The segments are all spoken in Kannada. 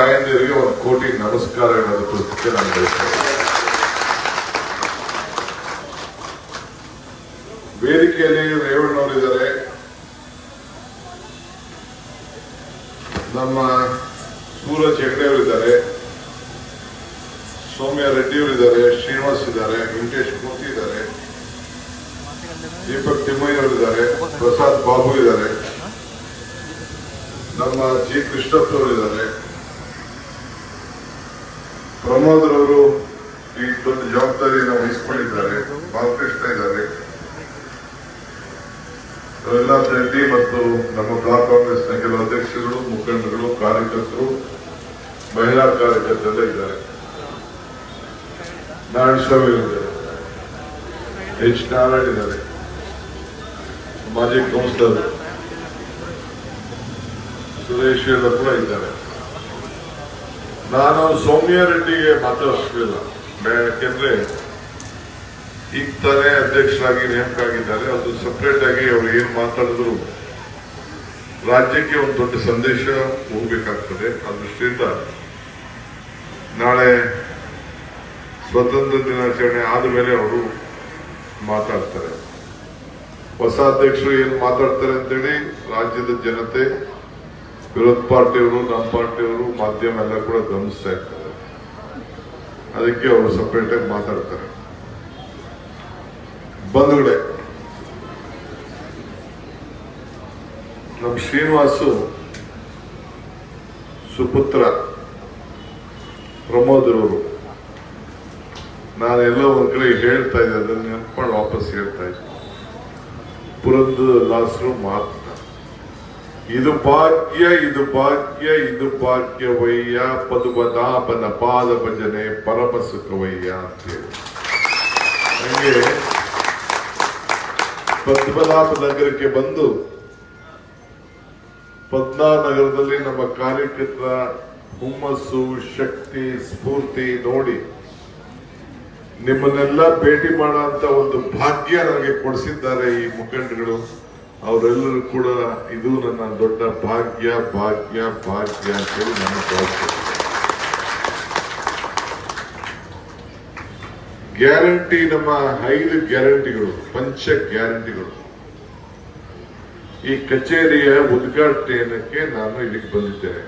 ತಾಯಂದಿರಿಗೆ ಒಂದು ಕೋಟಿ ನಮಸ್ಕಾರ ಹೇಳೋದಕ್ಕೆ ನಾನು ಬಯಸ್ತೇನೆ. ವೇದಿಕೆಯಲ್ಲಿ ರೇವಣ್ಣವರಿದ್ದಾರೆ. ನಮ್ಮ ಸೂರಜ್ ಹೆಗ್ಡೆಯವರಿದ್ದಾರೆ. ಸೌಮ್ಯ ರೆಡ್ಡಿ ಅವರಿದ್ದಾರೆ ಶ್ರೀನಿವಾಸ್ ಇದ್ದಾರೆ, ವೆಂಕಟೇಶ್ ಮೂರ್ತಿ ಇದ್ದಾರೆ. ದೀಪಕ್ ತಿಮ್ಮಯ್ಯ ಅವರಿದ್ದಾರೆ, ಪ್ರಸಾದ್ ಬಾಬು ಇದ್ದಾರೆ. ನಮ್ಮ ಜಿ. ಕೃಷ್ಣಪ್ಪ ಅವರಿದ್ದಾರೆ. ಪ್ರಮೋದ್ ಅವರು ಈ ಒಂದು ಜವಾಬ್ದಾರಿಯನ್ನು ವಹಿಸಿಕೊಂಡಿದ್ದಾರೆ ಬಾಲಕೃಷ್ಣ ಇದ್ದಾರೆ. ಪ್ರಹ್ಲಾದ್ ರೆಡ್ಡಿ ಮತ್ತು ನಮ್ಮ ಬ್ಲಾಕ್ ಕಾಂಗ್ರೆಸ್ನ ಕೆಲವು ಅಧ್ಯಕ್ಷರು ಮುಖಂಡರು ಕಾರ್ಯಕರ್ತರು, ಮಹಿಳಾ ಕಾರ್ಯಕರ್ತರೆಲ್ಲ ಇದ್ದಾರೆ. ನಾರಾಯಣ ಸ್ವಾಮಿ ಇದ್ದಾರೆ. ಎಚ್ ನಾರಾಯಣ್ ಇದ್ದಾರೆ. ಮಾಜಿ ಕೌನ್ಸಿಲರ್ ಸುರೇಶ್ ಕೂಡ ಇದ್ದಾರೆ. ನಾನು ಸೌಮ್ಯ ರೆಡ್ಡಿಗೆ ಮಾತಾಡಿಲ್ಲ ಯಾಕೆಂದ್ರೆ ಈಗ ತಾನೇ ಅಧ್ಯಕ್ಷರಾಗಿ ನೇಮಕ ಆಗಿದ್ದಾರೆ ಅದು ಸಪ್ರೇಟ್ ಆಗಿ ಅವ್ರು ಏನು ಮಾತಾಡಿದ್ರು ರಾಜ್ಯಕ್ಕೆ ಒಂದು ದೊಡ್ಡ ಸಂದೇಶ ಹೋಗ್ಬೇಕಾಗ್ತದೆ. ಆ ದೃಷ್ಟಿಯಿಂದ ನಾಳೆ ಸ್ವತಂತ್ರ ದಿನಾಚರಣೆ ಆದ ಮೇಲೆ ಅವರು ಮಾತಾಡ್ತಾರೆ. ಹೊಸ ಅಧ್ಯಕ್ಷರು ಏನು ಮಾತಾಡ್ತಾರೆ ಅಂತೇಳಿ ರಾಜ್ಯದ ಜನತೆ ವಿರೋಧ ಪಾರ್ಟಿಯವರು, ನಮ್ಮ ಪಾರ್ಟಿಯವರು ಮಾಧ್ಯಮ ಎಲ್ಲ ಕೂಡ ಗಮನಿಸ್ತಾ ಇರ್ತಾರೆ. ಅದಕ್ಕೆ ಅವರು ಸಪ್ರೇಟ್ ಆಗಿ ಮಾತಾಡ್ತಾರೆ. ಬಂಧುಗಳೇ ನಮ್ ಶ್ರೀನಿವಾಸು ಸುಪುತ್ರ ಪ್ರಮೋದರವರು, ನಾನೆಲ್ಲ ಒಂದ್ ಕಡೆ ಹೇಳ್ತಾ ಇದ್ದೆ, ಅದನ್ನ ನೆನ್ಕೊಂಡು ವಾಪಸ್ ಹೇಳ್ತಾ ಇದ್ದೆ. ಪುರಂದ ಮಾತು ಇದು ಭಾಗ್ಯ ಇದು ಭಾಗ್ಯ, ಇದು ಭಾಗ್ಯವಯ್ಯ. ಪದುಪದಾಪನ ಪಾದ ಭಜನೆ ಪರಮ ಸುಖವಯ್ಯ ಅಂತೇಳಿ ಹಂಗೆ ಪದ್ಮನಾಭ ನಗರಕ್ಕೆ ಬಂದು ಪದ್ಮನಗರದಲ್ಲಿ ನಮ್ಮ ಕಾರ್ಯಕರ್ತರ ಹುಮ್ಮಸ್ಸು, ಶಕ್ತಿ, ಸ್ಫೂರ್ತಿ ನೋಡಿ ನಿಮ್ಮನ್ನೆಲ್ಲ ಭೇಟಿ ಮಾಡುವಂತ ಒಂದು ಭಾಗ್ಯ ನನಗೆ ಕೊಡಿಸಿದ್ದಾರೆ ಈ ಮುಖಂಡಗಳು ಅವರೆಲ್ಲರೂ ಕೂಡ ಇದು ನನ್ನ ದೊಡ್ಡ ಭಾಗ್ಯ ಭಾಗ್ಯ ಭಾಗ್ಯ ಅಂತೇಳಿ ನನ್ನ ಭಾಗ್ಯ. ಗ್ಯಾರಂಟಿ ನಮ್ಮ ಐದು ಗ್ಯಾರಂಟಿಗಳು, ಪಂಚ ಗ್ಯಾರಂಟಿಗಳು. ಈ ಕಚೇರಿಯ ಉದ್ಘಾಟನೆಯಕ್ಕೆ ನಾನು ಇಲ್ಲಿಗೆ ಬಂದಿದ್ದೇನೆ.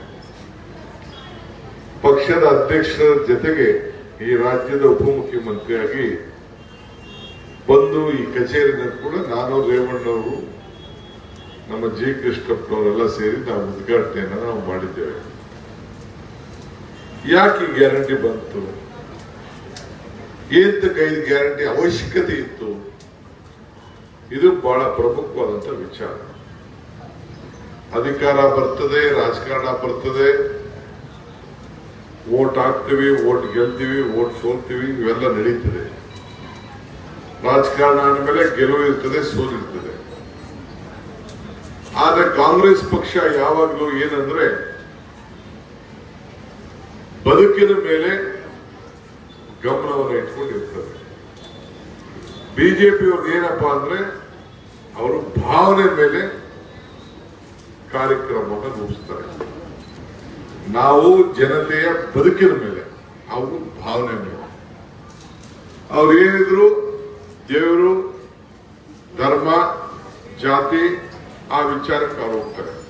ಪಕ್ಷದ ಅಧ್ಯಕ್ಷರ ಜೊತೆಗೆ ಈ ರಾಜ್ಯದ ಉಪಮುಖ್ಯಮಂತ್ರಿಯಾಗಿ ಬಂದು ಈ ಕಚೇರಿನ ಕೂಡ ನಾನು ರೇವಣ್ಣವರು ನಮ್ಮ ಜಿ ಕೃಷ್ಣಪ್ಪನವರೆಲ್ಲ ಸೇರಿ ನಾವು ಉದ್ಘಾಟನೆಯನ್ನು ನಾವು ಮಾಡಿದ್ದೇವೆ. ಯಾಕೆ ಗ್ಯಾರಂಟಿ ಬಂತು? ಏತ ಕೈ ಗ್ಯಾರಂಟಿ ಅವಶ್ಯಕತೆ ಇತ್ತು? ಇದು ಬಹಳ ಪ್ರಮುಖವಾದಂತ ವಿಚಾರ. ಅಧಿಕಾರ ಬರ್ತದೆ, ರಾಜಕಾರಣ ಬರ್ತದೆ. ಓಟ್ ಹಾಕ್ತೀವಿ, ಓಟ್ ಗೆಲ್ತೀವಿ, ಓಟ್ ಸೋಲ್ತೀವಿ, ಇವೆಲ್ಲ ನಡೀತದೆ. ರಾಜಕಾರಣ ಅಂದಮೇಲೆ ಗೆಲುವು ಇರ್ತದೆ, ಸೋಲಿರ್ತದೆ. ಆದ್ರೆ ಕಾಂಗ್ರೆಸ್ ಪಕ್ಷ ಯಾವಾಗಲೂ ಏನಂದ್ರೆ ಬದುಕಿನ ಮೇಲೆ ಗಮನವನ್ನು ಇಟ್ಕೊಂಡಿರ್ತದೆ. ಬಿಜೆಪಿ ಅವ್ರಿಗೆ ಏನಪ್ಪಾ ಅಂದ್ರೆ ಅವರು ಭಾವನೆ ಮೇಲೆ ಕಾರ್ಯಕ್ರಮವನ್ನು ರೂಪಿಸ್ತಾರೆ. ನಾವು ಜನತೆಯ ಬದುಕಿನ ಮೇಲೆ ಅವರು ಭಾವನೆ ಮೇಲೆ. ಅವ್ರು ಏನಿದ್ರು ದೇವರು, ಧರ್ಮ, ಜಾತಿ ಆ ವಿಚಾರಕ್ಕೆ ಅವ್ರು ಹೋಗ್ತಾರೆ.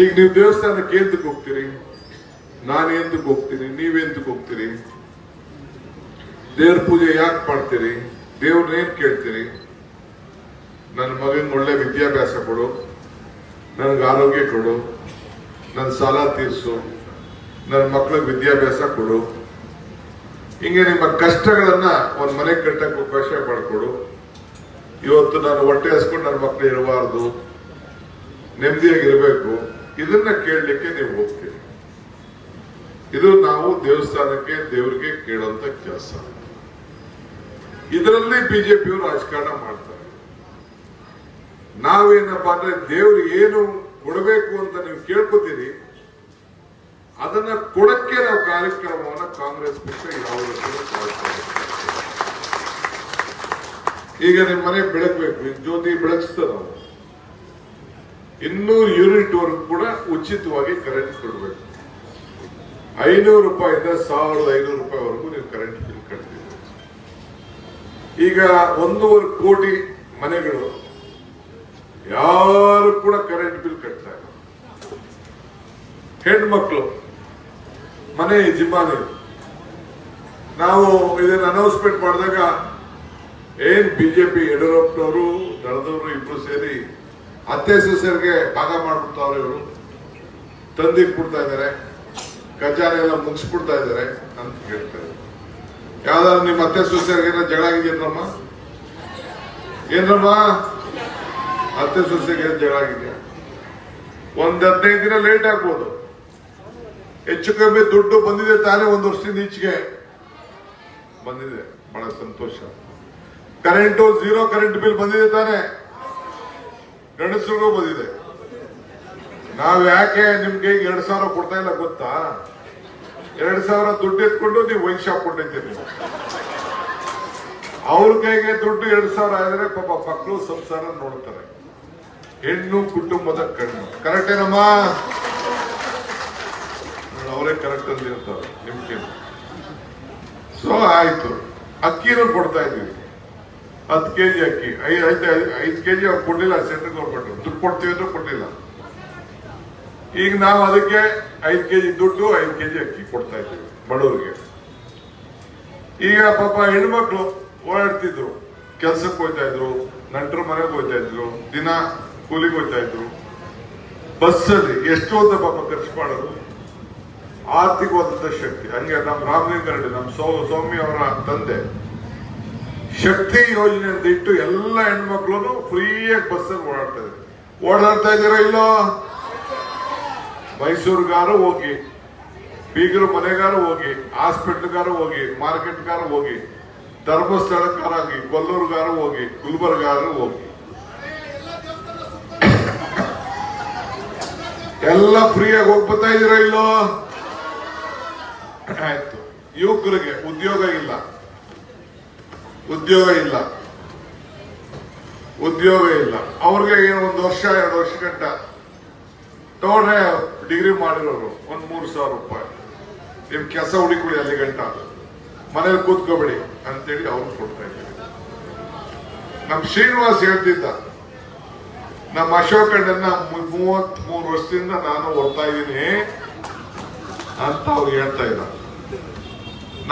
ಈಗ ನೀವು ದೇವಸ್ಥಾನಕ್ಕೆ ಎಂದಕ್ಕೆ ಹೋಗ್ತೀರಿ? ನಾನು ಎಂದಕ್ಕೆ ಹೋಗ್ತೀನಿ? ನೀವೆಂದಕ್ಕೆ ಹೋಗ್ತೀರಿ? ದೇವ್ರ ಪೂಜೆ ಯಾಕೆ ಮಾಡ್ತೀರಿ? ದೇವ್ರನ್ನ ಏನ್ ಕೇಳ್ತೀರಿ? ನನ್ನ ಮಗನ್ ಒಳ್ಳೆ ವಿದ್ಯಾಭ್ಯಾಸ ಕೊಡು. ನನಗೆ ಆರೋಗ್ಯ ಕೊಡು. ನನ್ನ ಸಾಲ ತೀರಿಸು. ನನ್ನ ಮಕ್ಕಳಿಗೆ ವಿದ್ಯಾಭ್ಯಾಸ ಕೊಡು. ಹಿಂಗೆ ನಿಮ್ಮ ಕಷ್ಟಗಳನ್ನ ಒಂದು ಮನೆ ಕಟ್ಟಕ್ಕೆ ಅವಕಾಶ ಮಾಡಿಕೊಡು. ಇವತ್ತು ನಾನು ಹೊಟ್ಟೆ ಹಸ್ಕೊಂಡು ನನ್ನ ಮಕ್ಕಳು ಇರಬಾರ್ದು, ನೆಮ್ಮದಿಯಾಗಿರ್ಬೇಕು, ಇದನ್ನ ಕೇಳಲಿಕ್ಕೆ ನೀವು ಹೋಗ್ತೀರಿ. ಇದು ನಾವು ದೇವಸ್ಥಾನಕ್ಕೆ, ದೇವರಿಗೆ ಕೇಳುವಂತ ಕೆಲಸ. ಇದರಲ್ಲಿ ಬಿಜೆಪಿಯವರು ರಾಜಕಾರಣ ಮಾಡ್ತಾರೆ. ನಾವೇನಪ್ಪಾ ಅಂದ್ರೆ ದೇವ್ರು ಏನು ಕೊಡಬೇಕು ಅಂತ ನೀವು ಕೇಳ್ಕೊತೀರಿ, ಅದನ್ನ ಕೊಡಕ್ಕೆ ನಾವು ಕಾರ್ಯಕ್ರಮವನ್ನ ಕಾಂಗ್ರೆಸ್ ಪಕ್ಷ ಯಾವ ಈಗ ನಿಮ್ಮ ಮನೆ ಬೆಳಗ್ಬೇಕು ಜ್ಯೋತಿ ಬೆಳಗಿಸ್ತೇವೆ ನಾವು ಇನ್ನೂರು ಯೂನಿಟ್ ವರೆಗೂ ಕೂಡ ಉಚಿತವಾಗಿ ಕರೆಂಟ್ ಕೊಡಬೇಕು. ಐನೂರು ರೂಪಾಯಿಂದ ಸಾವಿರದ ಐನೂರು ರೂಪಾಯಿವರೆಗೂ ನೀವು ಕರೆಂಟ್ ಬಿಲ್ ಕಟ್ತೀವಿ ಈಗ ಒಂದೂವರೆ ಕೋಟಿ ಮನೆಗಳು, ಯಾರು ಕೂಡ ಕರೆಂಟ್ ಬಿಲ್ ಕಟ್ತಾ ಇಲ್ಲ. ಹೆಣ್ಮಕ್ಳು, ಮನೆ ಯಜಮಾನಿ ನಾವು ಇದನ್ನು ಅನೌನ್ಸ್ಮೆಂಟ್ ಮಾಡಿದಾಗ ಏನ್ ಬಿಜೆಪಿ ಯಡಿಯೂರಪ್ಪನವರು, ದಳದವರು ಇಬ್ರು ಸೇರಿ ಅತ್ತೆ ಸೊಸೆಯರಿಗೆ ಭಾಗ ಮಾಡ್ಬಿಡ್ತಾವ್ರೆ ಇವರು. ತಂದಿಟ್ಬಿಡ್ತಾ ಇದಾರೆ. ಖಜಾನೆ ಎಲ್ಲ ಮುಗಿಸ್ಬಿಡ್ತಾ ಇದಾರೆ ಅಂತ ಹೇಳ್ತಾರೆ ಯಾವ್ದಾದ್ರು ನಿಮ್ಮ ಅತ್ತೆ ಸೊಸೆಯರಿಗೆ ಏನೋ ಜಗಳ ಆಗಿದೆಯೇನಮ್ಮ ಏನಮ್ಮ ಅತ್ತೆ ಸೊಸೆಗೆ ಜಗಳ ಆಗಿದೆಯಾ? ಒಂದ್ ಹದಿನೈದು ದಿನ ಲೇಟ್ ಆಗ್ಬೋದು. ಹೆಚ್ಚು ಕಮ್ಮಿ ದುಡ್ಡು ಬಂದಿದೆ ತಾನೇ ಒಂದು ವರ್ಷದಿಂದ ಈಚೆಗೆ. ಬಂದಿದೆ. ಬಹಳ ಸಂತೋಷ. ಕರೆಂಟು ಝೀರೋ ಕರೆಂಟ್ ಬಿಲ್ ಬಂದಿದೆ ತಾನೆ. ಗಂಡಸರಿಗೂ ಬಂದಿದೆ. ನಾವ್ ಯಾಕೆ ನಿಮ್ಗೆ ಎರಡ್ ಸಾವಿರ ಕೊಡ್ತಾ ಇಲ್ಲ ಗೊತ್ತಾ? ಎರಡ್ ಸಾವಿರ ದುಡ್ಡು ಎತ್ಕೊಂಡು ನೀವು ವೈನ್ ಶಾಪ್ ಕೊಟ್ಟಿದ್ದೀರಿ ಅವ್ರ ಕೈಗೆ ದುಡ್ಡು ಎರಡ್ ಸಾವಿರ ಆದ್ರೆ ಪಾಪ ಮಕ್ಕಳು ಸಂಸಾರ ನೋಡ್ತಾರೆ. ಹೆಣ್ಣು ಕುಟುಂಬದ ಕಣ್ಣು. ಕರೆಕ್ಟ್ ಏನಮ್ಮ? ಅವರೇ ಕರೆಕ್ಟ್ ಅಂತ ಇರ್ತಾರೆ ನಿಮ್ಗೆ. ಸೊ ಆಯ್ತು. ಅಕ್ಕಿನೂ ಕೊಡ್ತಾ ಇದೀವಿ ಹತ್ತು ಕೆಜಿ ಅಕ್ಕಿ. ಐದು ಐದು ಐದು ಕೆಜಿ ಅವ್ರು ಕೊಡ್ಲಿಲ್ಲ ಸೆಂಟ್ರಲ್ ಗೌರ್ಮೆಂಟ್ ದುಡ್ಡು ಕೊಡ್ತೀವಿ ಅಂದ್ರೆ ಕೊಡ್ಲಿಲ್ಲ. ಈಗ ನಾವು ಅದಕ್ಕೆ ಐದು ಕೆಜಿ ದುಡ್ಡು, ಐದು ಕೆಜಿ ಅಕ್ಕಿ ಕೊಡ್ತಾ ಇದ್ದೀವಿ ಬಡವರಿಗೆ. ಈಗ ಪಾಪ ಹೆಣ್ಮಕ್ಳು ಓಡಾಡ್ತಿದ್ರು. ಕೆಲ್ಸಕ್ಕೆ ಹೋಗ್ತಾ ಇದ್ರು, ನಂಟರ ಮನೆಗೆ ಹೋಗ್ತಾ ಇದ್ರು, ದಿನ ಕೂಲಿಗೆ ಹೋಗ್ತಾ ಇದ್ರು. ಬಸ್ಸಲ್ಲಿ ಎಷ್ಟು ಅಂತ ಪಾಪ ಖರ್ಚು ಮಾಡೋದು. ಆರ್ಥಿಕವಾದಂತ ಶಕ್ತಿ. ಹಂಗೆ ನಮ್ಮ ರಾಮಲಿಂಗಾರೆಡ್ಡಿ, ನಮ್ಮ ಸೌ ಸೌಮ್ಯ ಅವರ ತಂದೆ. ಶಕ್ತಿ ಯೋಜನೆ ಅಂತ ಇಟ್ಟು ಎಲ್ಲ ಹೆಣ್ಮಕ್ಳು ಫ್ರೀಯಾಗಿ ಬಸ್ಸಲ್ಲಿ ಓಡಾಡ್ತಾ ಇದ್ದಾರೆ ಓಡಾಡ್ತಾ ಇದ್ದೀರಾ ಇಲ್ಲೋ? ಮೈಸೂರ್ಗಾರು ಹೋಗಿ, ಬೀಗರು ಮನೆಗಾರು ಹೋಗಿ, ಹಾಸ್ಪಿಟ್ಲ್ಗಾರು ಹೋಗಿ, ಮಾರ್ಕೆಟ್ಗಾರು ಹೋಗಿ, ಧರ್ಮಸ್ಥಳಕ್ಕಾರಾಗಿ, ಕೊಲ್ಲೂರ್ಗಾರು ಹೋಗಿ, ಗುಲ್ಬರ್ಗಾರು ಹೋಗಿ. ಎಲ್ಲ ಫ್ರೀಯಾಗಿ ಹೋಗ್ಬತ್ತಾ ಇದೀರಾ ಇಲ್ಲೋ? ಆಯ್ತು. ಯುವಕರಿಗೆ ಉದ್ಯೋಗ ಇಲ್ಲ. ಉದ್ಯೋಗ ಇಲ್ಲ. ಉದ್ಯೋಗ ಇಲ್ಲ. ಅವ್ರಿಗೆ ಏನು ಒಂದು ವರ್ಷ, ಎರಡು ವರ್ಷ ಗಂಟ ತಗೊಂಡ್ರೆ ಡಿಗ್ರಿ ಮಾಡಿರೋರು ಒಂದ್ ಮೂರು ಸಾವಿರ ರೂಪಾಯಿ. ನಿಮ್ ಕೆಲಸ ಹುಡುಕೊಳ್ಳಿ ಅಲ್ಲಿ ಗಂಟ. ಮನೇಲಿ ಕೂತ್ಕೋಬೇಡಿ ಅಂತೇಳಿ ಅವ್ರು ಕೊಡ್ತಾ ಇದ್ದೀವಿ ನಮ್ ಶ್ರೀನಿವಾಸ್ ಹೇಳ್ತಿದ್ದ, ನಮ್ಮ ಅಶೋಕ್ ಅಣ್ಣನ ಮೂವತ್ ಮೂರು ವರ್ಷದಿಂದ ನಾನು ಓದ್ತಾ ಇದ್ದೀನಿ ಅಂತ ಅವ್ರು ಹೇಳ್ತಾ ಇದ್ದ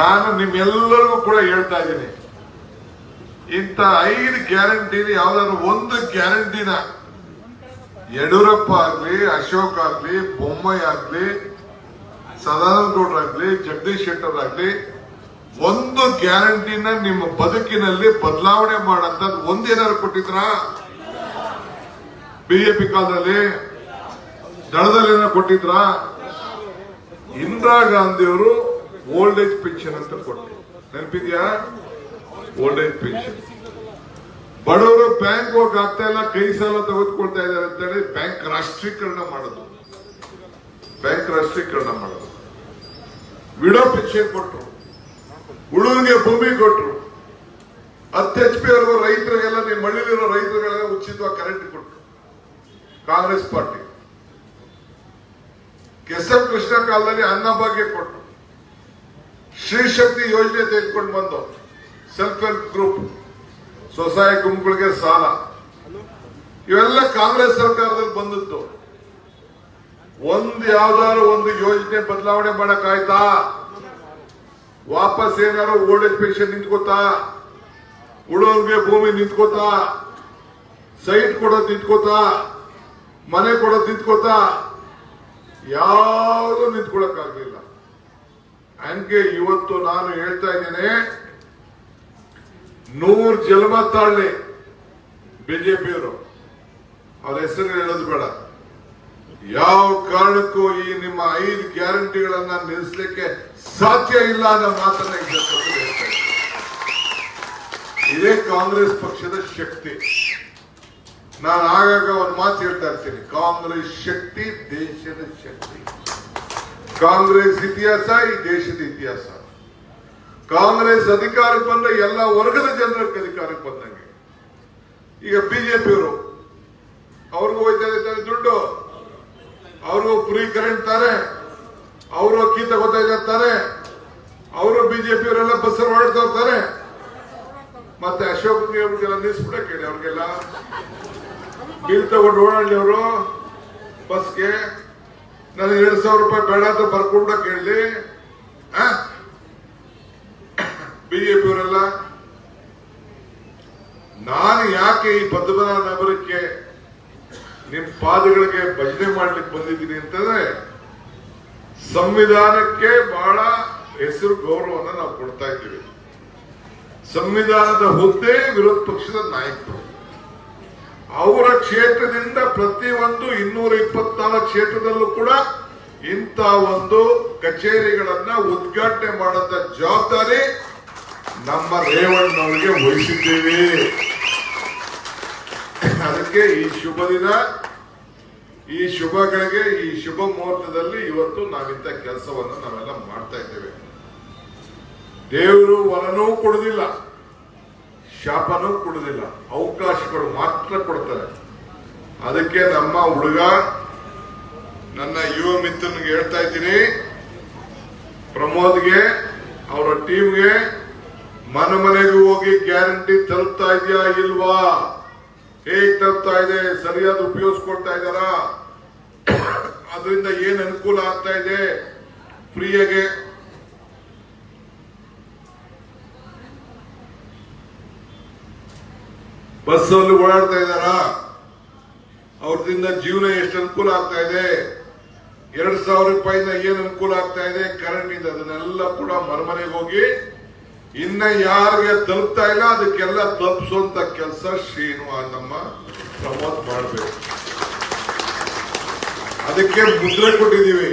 ನಾನು ನಿಮ್ಮೆಲ್ಲರಿಗೂ ಕೂಡ ಹೇಳ್ತಾ ಇದ್ದೀನಿ. ಇಂಥ ಐದು ಗ್ಯಾರಂಟಿನ ಯಾವ್ದಾದ್ರು ಒಂದು ಗ್ಯಾರಂಟಿನ ಯಡಿಯೂರಪ್ಪ ಆಗ್ಲಿ, ಅಶೋಕ್ ಆಗ್ಲಿ ಬೊಮ್ಮಯ್ಯ ಆಗ್ಲಿ ಸದಾನಂದ ಗೌಡ್ರಾಗ್ಲಿ ಜಗದೀಶ್ ಶೆಟ್ಟರ್ ಆಗ್ಲಿ, ಒಂದು ಗ್ಯಾರಂಟಿನ ನಿಮ್ಮ ಬದುಕಿನಲ್ಲಿ ಬದಲಾವಣೆ ಮಾಡಂತದ್ ಒಂದೇನಾದ್ರು ಕೊಟ್ಟಿದ್ರಾ? ಬಿಜೆಪಿ ಕಾಲದಲ್ಲಿ ದಳದಲ್ಲಿ ಏನಾದ್ರು ಕೊಟ್ಟಿದ್ರಾ? ಇಂದಿರಾ ಗಾಂಧಿಯವರು ಓಲ್ಡ್ ಏಜ್ ಪೆನ್ಷನ್ ಅಂತ ಕೊಟ್ಟರು ನೆನಪಿದ್ಯಾ? ಓಲ್ಡ್ ಏಜ್ ಪೆನ್ಷನ್ ಬಡವರು ಬ್ಯಾಂಕ್ ಹೋಗಿ ಆಗ್ತಾ ಇಲ್ಲ, ಕೈ ಸಾಲ ತೆಗೆದುಕೊಳ್ತಾ ಇದ್ದಾರೆ ಅಂತೇಳಿ ಬ್ಯಾಂಕ್ ರಾಷ್ಟ್ರೀಕರಣ ಮಾಡೋದು. ಬ್ಯಾಂಕ್ ರಾಷ್ಟ್ರೀಕರಣ ಮಾಡೋದು. ವಿಡೋ ಪೆನ್ಷನ್ ಕೊಟ್ರು. ಹುಡುಗರಿಗೆ ಭೂಮಿ ಕೊಟ್ರು. ಹತ್ತು ಎಚ್ ಪಿ ವರೆಗೂ ರೈತರಿಗೆಲ್ಲ ನಿಮ್ಮ ಮಳ್ಳಿಲಿರೋ ರೈತರಿಗೆಲ್ಲ ಉಚಿತವಾಗಿ ಕರೆಂಟ್ ಕೊಟ್ರು. ಕಾಂಗ್ರೆಸ್ ಪಾರ್ಟಿ. ಕೆಸಂ ಕೃಷ್ಣ ಕಾಲದಲ್ಲಿ ಅನ್ನಭಾಗ್ಯ ಕೊಟ್ರು. ಶ್ರೀ ಶಕ್ತಿ ಯೋಜನೆ ತೆಗೆದುಕೊಂಡು ಬಂದು ಸೆಲ್ಫ್ ಗ್ರೂಪ್, ಸ್ವಸಹಾಯ ಗುಂಪುಗಳಿಗೆ ಸಾಲ. ಇವೆಲ್ಲ ಕಾಂಗ್ರೆಸ್ ಸರ್ಕಾರದಲ್ಲಿ ಬಂದಿತ್ತು. ಒಂದ್ ಯಾವ್ದಾದ್ರು ಒಂದು ಯೋಜನೆ ಬದಲಾವಣೆ ಮಾಡಕ್ ಆಯ್ತಾ ವಾಪಸ್ ಏನಾದ್ರು ಓಲ್ಡ್ ಏಜ್ ಪೆನ್ಷನ್ ನಿಂತ್ಕೋತಾ ಉಳೋರ್ಗೆ ಭೂಮಿ ನಿಂತ್ಕೋತಾ ಸೈಟ್ ಕೊಡೋದು ನಿಂತ್ಕೋತಾ ಮನೆ ಕೊಡೋದು ನಿಂತ್ಕೋತಾ ಯಾವುದು ನಿಂತ್ಕೊಳಕ್ ಆಗ್ಲಿಲ್ಲ ಹಂಗೆ ಇವತ್ತು ನಾನು ಹೇಳ್ತಾ ಇದ್ದೇನೆ ನೂರ್ ಜನ್ಮ ತಾಳ್ಲಿ ಬಿಜೆಪಿಯವರು. ಅವ್ರ ಹೆಸರು ಹೇಳೋದು ಬೇಡ. ಯಾವ ಕಾರಣಕ್ಕೂ ಈ ನಿಮ್ಮ ಐದು ಗ್ಯಾರಂಟಿಗಳನ್ನ ನಿಲ್ಲಿಸಲಿಕ್ಕೆ ಸಾಧ್ಯ ಇಲ್ಲ ಅನ್ನೋ ಮಾತನ್ನ ಇದೇ ಕಾಂಗ್ರೆಸ್ ಪಕ್ಷದ ಶಕ್ತಿ. ನಾನು ಆಗಾಗ ಒಂದು ಮಾತು ಹೇಳ್ತಾ ಇರ್ತೀನಿ. ಕಾಂಗ್ರೆಸ್ ಶಕ್ತಿ ದೇಶದ ಶಕ್ತಿ. ಕಾಂಗ್ರೆಸ್ ಇತಿಹಾಸ ಈ ದೇಶದ ಇತಿಹಾಸ. ಕಾಂಗ್ರೆಸ್ ಅಧಿಕಾರಕ್ಕೆ ಬಂದ ಎಲ್ಲ ವರ್ಗದ ಜನರಿಗೆ ಅಧಿಕಾರಕ್ಕೆ ಬಂದಂಗೆ. ಈಗ ಬಿಜೆಪಿಯವರು ಅವ್ರಿಗೂ ಹೋಯ್ತಾ ಇದೆ ತಾನೆ ದುಡ್ಡು. ಅವ್ರಿಗೂ ಫ್ರೀ ಕರೆಂಟ್ ತಾರೆ. ಅವರು ಅಕ್ಕಿ ತಗೋತಾ ಇದ್ದಾರೆ ಅವರು ಬಿಜೆಪಿ ಅವರೆಲ್ಲ ಬಸ್ ಹೊರಡ್ತಾ ಇರ್ತಾರೆ ಮತ್ತೆ ಅಶೋಕ್ ಅವ್ರಿಗೆಲ್ಲ ನಿಲ್ಸ್ಬಿಡ ಕೇಳಿ, ಅವ್ರಿಗೆಲ್ಲ ಬಿಲ್ ತಗೊಂಡು ಓಡಾಡಲಿ ಅವರು ಬಸ್ಗೆ. ನನಗೆ ಎರಡು ಸಾವಿರ ರೂಪಾಯಿ ಬೇಡ ಅಂತ ಬರ್ಕೊಂಡ ಕೇಳಿ ಬಿಜೆಪಿ ಅವರೆಲ್ಲ ನಾನು ಯಾಕೆ ಈ ಪದ್ಮನಾಭ ನಗರಕ್ಕೆ ನಿಮ್ ಪಾದಗಳಿಗೆ ಭಜನೆ ಮಾಡ್ಲಿಕ್ಕೆ ಬಂದಿದ್ದೀನಿ ಅಂತಂದ್ರೆ, ಸಂವಿಧಾನಕ್ಕೆ ಬಹಳ ಹೆಸರು ಗೌರವವನ್ನು ನಾವು ಕೊಡ್ತಾ ಇದ್ದೀವಿ. ಸಂವಿಧಾನದ ಹುದ್ದೆ ವಿರೋಧ ಪಕ್ಷದ ನಾಯಕರು. ಅವರ ಕ್ಷೇತ್ರದಿಂದ ಪ್ರತಿಯೊಂದು ಇನ್ನೂರ ಇಪ್ಪತ್ನಾಲ್ಕು ಕ್ಷೇತ್ರದಲ್ಲೂ ಕೂಡ ಇಂಥ ಒಂದು ಕಚೇರಿಗಳನ್ನ ಉದ್ಘಾಟನೆ ಮಾಡದ ಜವಾಬ್ದಾರಿ ನಮ್ಮ ರೇವಣ್ಣವರಿಗೆ ವಹಿಸಿದ್ದೇವೆ ಅದಕ್ಕೆ ಈ ಶುಭ ದಿನ, ಈ ಶುಭಗಳಿಗೆ ಈ ಶುಭ ಮುಹೂರ್ತದಲ್ಲಿ ಇವತ್ತು ನಾವಿಂತ ಕೆಲಸವನ್ನು ನಾವೆಲ್ಲ ಮಾಡ್ತಾ ಇದ್ದೇವೆ. ದೇವರು ವರನೂ ಕೊಡುದಿಲ್ಲ, ಶಾಪನೂ ಕೊಡುದಿಲ್ಲ, ಅವಕಾಶಗಳು ಮಾತ್ರ ಕೊಡ್ತಾರೆ. ಅದಕ್ಕೆ ನಮ್ಮ ಹುಡುಗ, ನನ್ನ ಯುವ ಮಿತ್ರನಿಗೆ ಹೇಳ್ತಾ ಇದ್ದೀನಿ, ಪ್ರಮೋದ್ಗೆ, ಅವರ ಟೀಮ್ಗೆ ಮನೆ ಮನೆಗೆ ಹೋಗಿ ಗ್ಯಾರಂಟಿ ತಲುಪ್ತಾ ಇದೆಯಾ ಇಲ್ವಾ? ಹೇಗ್ ತಲುಪ್ತಾ ಇದೆ? ಸರಿಯಾದ ಉಪಯೋಗಿಸ್ಕೊಳ್ತಾ ಇದ್ದಾರಾ? ಅದರಿಂದ ಏನ್ ಅನುಕೂಲ ಆಗ್ತಾ ಇದೆ? ಫ್ರೀಯಾಗೆ ಬಸ್ ಅಲ್ಲಿ ಓಡಾಡ್ತಾ ಇದ್ದಾರಾ? ಅವ್ರದಿಂದ ಜೀವನ ಎಷ್ಟು ಅನುಕೂಲ ಆಗ್ತಾ ಇದೆ? ಎರಡ್ ಸಾವಿರ ರೂಪಾಯಿಂದ ಏನ್ ಅನುಕೂಲ ಆಗ್ತಾ ಇದೆ? ಕರೆಂಟ್ ಇಂದ ಅದನ್ನೆಲ್ಲ ಕೂಡ ಮರಮನೆಗೆ ಹೋಗಿ ಇನ್ನ ಯಾರಿಗೆ ತಲುಪ್ತಾ ಇಲ್ಲ, ಅದಕ್ಕೆಲ್ಲ ತಲುಪಿಸುವಂತ ಕೆಲಸ ಶ್ರೀನು ನಮ್ಮ ಪ್ರಮೋದ್ ಮಾಡಬೇಕು. ಅದಕ್ಕೆ ಮುದ್ರೆ ಕೊಟ್ಟಿದ್ದೀವಿ.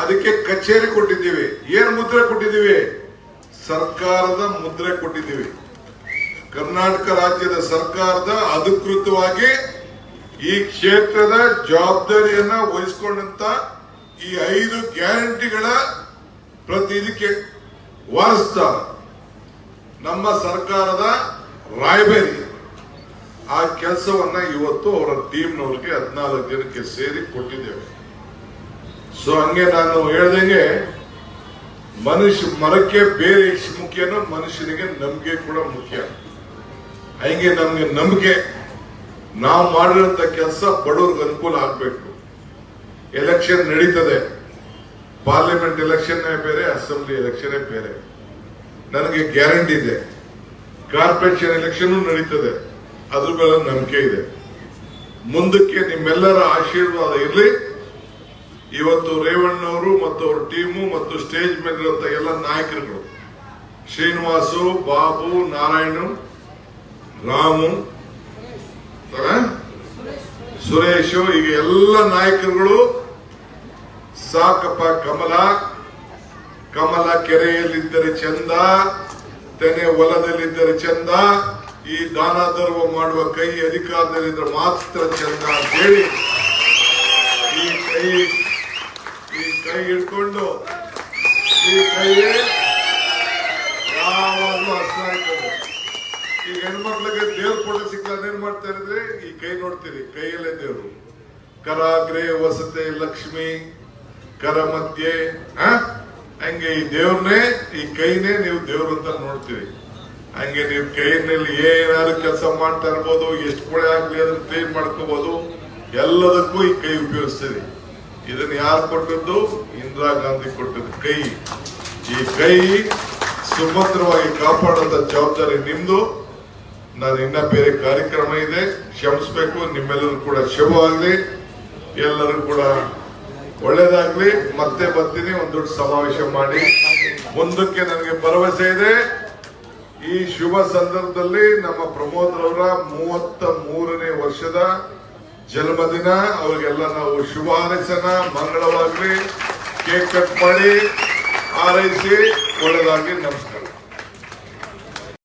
ಅದಕ್ಕೆ ಕಚೇರಿ ಕೊಟ್ಟಿದ್ದೀವಿ. ಏನ್ ಮುದ್ರೆ ಕೊಟ್ಟಿದ್ದೀವಿ? ಸರ್ಕಾರದ ಮುದ್ರೆ ಕೊಟ್ಟಿದ್ದೀವಿ. ಕರ್ನಾಟಕ ರಾಜ್ಯದ ಸರ್ಕಾರದ ಅಧಿಕೃತವಾಗಿ ಈ ಕ್ಷೇತ್ರದ ಜವಾಬ್ದಾರಿಯನ್ನ ವಹಿಸಿಕೊಂಡಂತ ಈ ಐದು ಗ್ಯಾರಂಟಿಗಳ ಪ್ರತಿ ಇದಕ್ಕೆ ವಾರಸ್ದಾರ ನಮ್ಮ ಸರ್ಕಾರದ ರಾಯಬೇರಿ ಆ ಕೆಲಸವನ್ನ ಇವತ್ತು ಅವರ ಟೀಮ್ನವ್ರಿಗೆ ಹದಿನಾಲ್ಕು ಜನಕ್ಕೆ ಸೇರಿ ಕೊಟ್ಟಿದ್ದೇವೆ. ಸೊ ಹಂಗೆ ನಾನು ಹೇಳ್ದಂಗೆ ಮನುಷ್ಯ ಮರಕ್ಕೆ ಬೇರೆ ಮುಖ್ಯನೋ ಮನುಷ್ಯನಿಗೆ ನಂಬಿಕೆ ಕೂಡ ಮುಖ್ಯ. ಹಂಗೆ ನಮ್ಗೆ ನಂಬಿಕೆ, ನಾವು ಮಾಡಿರೋಂಥ ಕೆಲಸ ಬಡವ್ರಿಗೆ ಅನುಕೂಲ ಆಗಬೇಕು. ಎಲೆಕ್ಷನ್ ನಡೀತದೆ. ಪಾರ್ಲಿಮೆಂಟ್ ಎಲೆಕ್ಷನ್ನೇ ಬೇರೆ, ಅಸೆಂಬ್ಲಿ ಎಲೆಕ್ಷನ್ನೇ ಬೇರೆ. ನನಗೆ ಗ್ಯಾರಂಟಿ ಇದೆ. ಕಾರ್ಪೊರೇಷನ್ ಎಲೆಕ್ಷನ್ ನಡೀತದೆ. ಅದ್ರ ಮೇಲೆ ನಂಬಿಕೆ ಇದೆ. ಮುಂದಕ್ಕೆ ನಿಮ್ಮೆಲ್ಲರ ಆಶೀರ್ವಾದ ಇರಲಿ. ಇವತ್ತು ರೇವಣ್ಣವರು ಮತ್ತು ಅವ್ರ ಟೀಮು ಮತ್ತು ಸ್ಟೇಜ್ ಮೇಲಿರುವಂತ ಎಲ್ಲ ನಾಯಕರುಗಳು, ಶ್ರೀನಿವಾಸು, ಬಾಬು, ನಾರಾಯಣ, ರಾಮು ಸುರೇಶ್ ಸುರೇಶು, ಈಗ ಎಲ್ಲ ನಾಯಕರುಗಳು ಸಾಕಪ್ಪ ಕಮಲ. ಕಮಲ ಕೆರೆಯಲ್ಲಿದ್ದರೆ ಚಂದ, ತೆನೆ ಹೊಲದಲ್ಲಿದ್ದರೆ ಚಂದ, ಈ ದಾನ ಧರ್ಮ ಮಾಡುವ ಕೈ ಅಧಿಕಾರದಲ್ಲಿದ್ದರೆ ಮಾತ್ರ ಚಂದ ಅಂತ ಹೇಳಿ ಈ ಕೈ ಈ ಕೈ ಹಿಡ್ಕೊಂಡು, ಈ ಕೈಯೇ ಯಾವಾಗಲೂ ಈ ಇರ್ತದೆ ಈಗ ಹೆಣ್ಮಕ್ಳಿಗೆ ದೇವ್ರ ಫೋಟೋ ಸಿಕ್ಕಾದ ಏನ್ ಮಾಡ್ತಾ ಇದ್ರೆ ಈ ಕೈ ನೋಡ್ತೀರಿ, ಕೈಯಲ್ಲೇ ದೇವ್ರು. ಕರಾಗ್ರೆ ವಸತೆ ಲಕ್ಷ್ಮಿ. ಕರ ಮಧ್ಯೆ ಹಂಗೆ ಈ ದೇವ್ರನ್ನೇ ಈ ಕೈನೇ ನೀವು ದೇವ್ರ ಅಂತ ನೋಡ್ತೀರಿ. ಹಂಗೆ ನೀವು ಕೈನಲ್ಲಿ ಏನಾದ್ರು ಕೆಲಸ ಮಾಡ್ತಾ ಇರ್ಬೋದು, ಎಷ್ಟು ಕೊಳೆ ಆಗ್ಲಿ ಅದನ್ನ ಕ್ಲೀನ್ ಮಾಡ್ಕೋಬಹುದು ಎಲ್ಲದಕ್ಕೂ ಈ ಕೈ ಉಪಯೋಗಿಸ್ತೀರಿ. ಇದನ್ನ ಯಾರು ಕೊಟ್ಟದ್ದು? ಇಂದಿರಾ ಗಾಂಧಿ ಕೊಟ್ಟದ್ದು ಕೈ. ಈ ಕೈ ಸುಭದ್ರವಾಗಿ ಕಾಪಾಡುವಂತ ಜವಾಬ್ದಾರಿ ನಿಮ್ದು. ನಾನು ಇನ್ನ ಬೇರೆ ಕಾರ್ಯಕ್ರಮ ಇದೆ. ಕ್ಷಮಿಸ್ಬೇಕು, ನಿಮ್ಮೆಲ್ಲರೂ ಕೂಡ ಶುಭವಾಗ್ಲಿ. ಎಲ್ಲರೂ ಕೂಡ ಒಳ್ಳೇದಾಗ್ಲಿ, ಮತ್ತೆ ಬರ್ತೀನಿ, ಒಂದು ದೊಡ್ಡ ಸಮಾವೇಶ ಮಾಡಿ. ಮುಂದಕ್ಕೆ ನನಗೆ ಭರವಸೆ ಇದೆ. ಈ ಶುಭ ಸಂದರ್ಭದಲ್ಲಿ ನಮ್ಮ ಪ್ರಮೋದ್ ರವರ ಮೂವತ್ತ ಮೂರನೇ ವರ್ಷದ ಜನ್ಮದಿನ. ಅವರಿಗೆಲ್ಲ ನಾವು ಶುಭ ಹಾರೈಸೋಣ. ಮಂಗಳವಾಗ್ಲಿ. ಕೇಕ್ ಕಟ್ ಮಾಡಿ ಹಾರೈಸಿ. ಒಳ್ಳೇದಾಗ್ಲಿ, ನಮಸ್ಕಾರ.